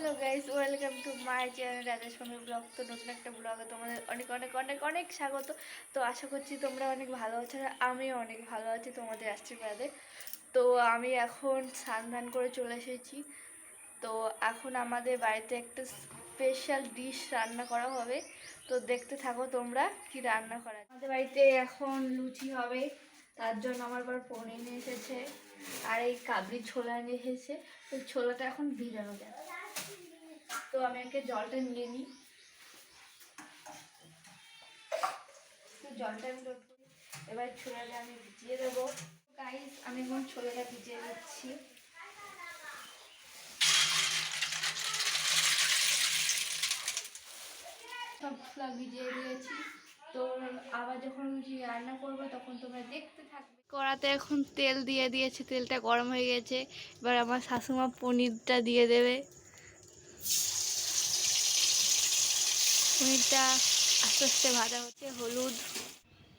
Hello guys welcome to my channel Rajesh সঙ্গে vlog. তো নতুন একটা ব্লগে তোমাদের অনেক অনেক অনেক অনেক স্বাগত। তো আশা করছি তোমরা অনেক ভালো আছো আমিও অনেক ভালো আছি তোমাদের আশীর্বাদে। তো আমি এখন স্নান ধান করে চলে এসেছি। তো এখন আমাদের বাড়িতে একটা স্পেশাল ডিশ রান্না করা হবে। তো দেখতে থাকো তোমরা কি রান্না করা আমাদের বাড়িতে এখন লুচি হবে। তার জন্য আমার বার পনির নিয়ে এসেছে। আর এই কাবলি ছোলা নিয়ে এসেছে। তো ছোলাটা এখন ভিজানো তো আমি একে জলটা নিয়ে নিই। তো জলটা আমি লোড এবার ছোলাটা আমি ভিজিয়ে দেবো। গাইস আমি এখন ছোলাটা ভিজিয়ে দিচ্ছি। সব ছোলা ভিজিয়ে দিয়েছি। তো আবার যখন রান্না করব, তখন তোমরা দেখতে থাকবে। কড়াতে এখন তেল দিয়ে দিয়েছি। তেলটা গরম হয়ে গেছে। এবার আমার শাশুমা পনিরটা দিয়ে দেবে। পনিরটা আস্তে আস্তে ভাজা হচ্ছে, হলুদ।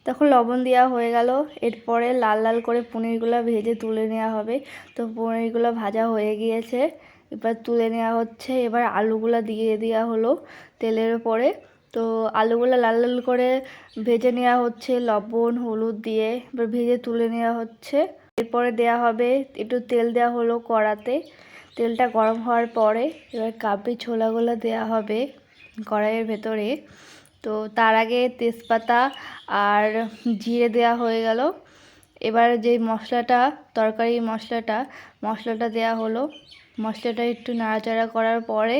তখন লবণ দেওয়া হয়ে গেল। এরপরে লাল লাল করে পনিরগুলো ভেজে তুলে নেওয়া হবে। তো পনিরগুলো ভাজা হয়ে গিয়েছে। এবার তুলে নেওয়া হচ্ছে। এবার আলুগুলো দিয়ে দেওয়া হলো তেলের উপরে। তো আলুগুলো লাল লাল করে ভেজে নেওয়া হচ্ছে, লবণ, হলুদ দিয়ে এবার ভেজে তুলে নেওয়া হচ্ছে। এরপরে দেওয়া হবে, একটু তেল দেওয়া হলো কড়াতে। তেলটা গরম হওয়ার পরে এবার কাবলি ছোলাগুলো দেওয়া হবে কড়াইয়ের ভেতরে। তো তার আগে তেজপাতা আর জিরে দেওয়া হয়ে গেল। এবার যে মশলাটা, তরকারি মশলাটা মশলাটা দেওয়া হলো। মশলাটা একটু নাড়াচাড়া করার পরে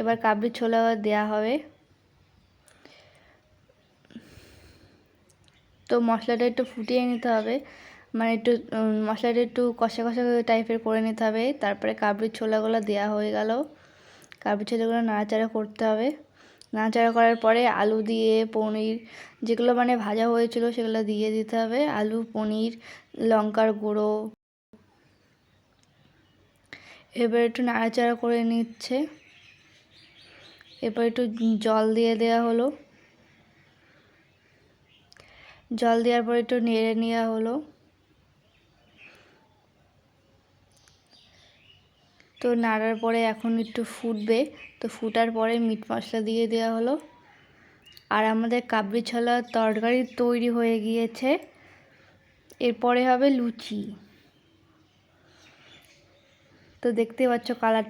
এবার কাবলি ছোলা দেওয়া হবে। তো মশলাটা একটু ফুটিয়ে নিতে হবে। মানে একটু মশলাটা একটু কষা কষা টাইপের করে নিতে হবে। তারপরে কাবলির ছোলাগুলো দেওয়া হয়ে গেল। কাবলি ছোলাগুলো নাড়াচাড়া করতে হবে। নাড়াচাড়া করার পরে আলু দিয়ে পনির যেগুলো মানে ভাজা হয়েছিল সেগুলো দিয়ে দিতে হবে। আলু, পনির, লঙ্কার গুঁড়ো। এবার একটু নাড়াচাড়া করে নিচ্ছে। এরপর একটু জল দিয়ে দেওয়া হলো। জল দেওয়ার পর একটু নেড়ে নেওয়া হলো। তো নাড়ার পরে এখন একটু ফুটবে। তো ফুটার পরে মিট মশলা দিয়ে দেওয়া হলো। আর আমাদের কাবলি ছলার তরকারি তৈরি হয়ে গিয়েছে। এরপরে হবে লুচি। তো দেখতে পাচ্ছ কালারটা